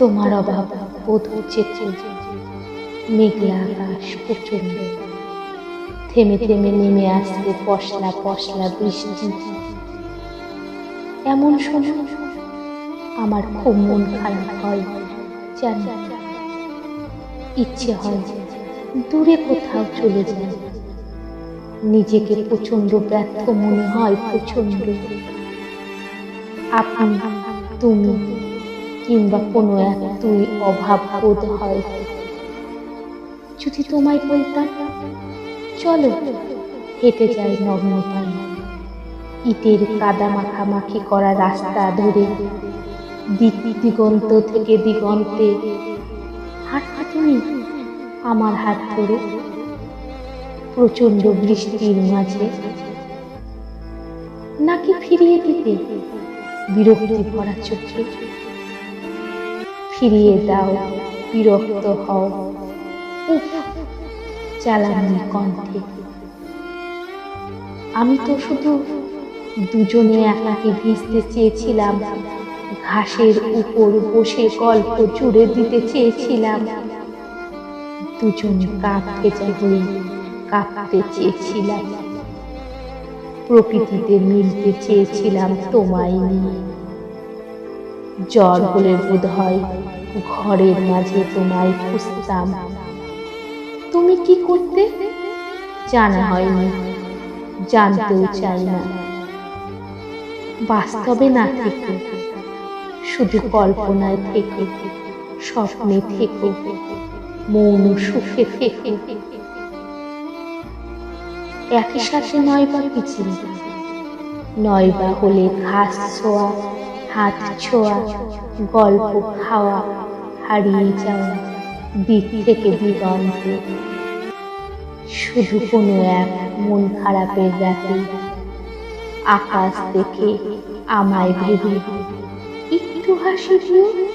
তোমার অভাব বোধ হচ্ছে মেঘলা আকাশ প্রচণ্ড থেমে থেমে নেমে আসছে পশলা পশলা বৃষ্টি। এমন সময় আমার খুব মন খারাপ হয়, জানি। ইচ্ছে হয় দূরে কোথাও চলে যায় নিজেকে প্রচণ্ড ব্যর্থ মনে হয় প্রচণ্ড আপনি, তুমি কিংবা কোনো এক তুই অভাব বোধ হয়। যদি তোমায় বলতাম, চলো, হেঁটে যাই নগ্ন ইটের কাদা মাখামাখি করা রাস্তা ধরে দিগন্ত থেকে দিগন্তে। হাঁটতে আমার হাত ধরে প্রচণ্ড বৃষ্টির মাঝে, নাকি ফিরিয়ে দিতে বিরক্তি ভরা চোখে? ফিরিয়ে দাও, বিরক্ত হও। জ্বালানি কণ্ঠে। আমি তো শুধু দুজনে একাকে ভিজতে চেয়েছিলাম, ঘাসের উপর বসে গল্প জুড়ে দিতে চেয়েছিলাম। দুজন কাক ভেজা কাঁপতে চেয়েছিলাম। প্রকৃতিতে মিলতে চেয়েছিলাম তোমায় নিয়ে। জ্বর হলে বোধ হয় ঘরের মাঝে তোমায় খুঁজতাম। তুমি কি করতে? জানা হয়নি। জানতেও চাই না। বাস্তবে না থেকে, শুধু কল্পনায় থেকে, স্বপ্নে থেকে, মৌন সুখে থেকে। একই সাথে নয় বা কিছু নয় বা হলে ঘাস ছোঁয়া হাত ছোঁয়া, গল্প খাওয়া, হারিয়ে যাওয়া, দিক থেকে দিগন্তে। শুধু কোনো এক মন খারাপের রাতে আকাশ দেখে আমায় ভেবে, একটু হাসি দিও